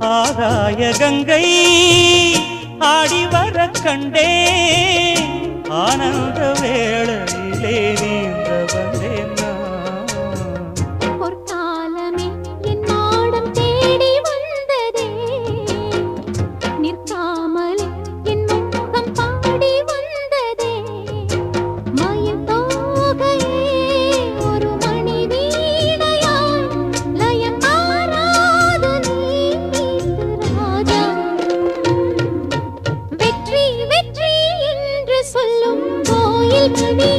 ஆகாய கங்கை ஆடி வர கண்டே. செல்வமே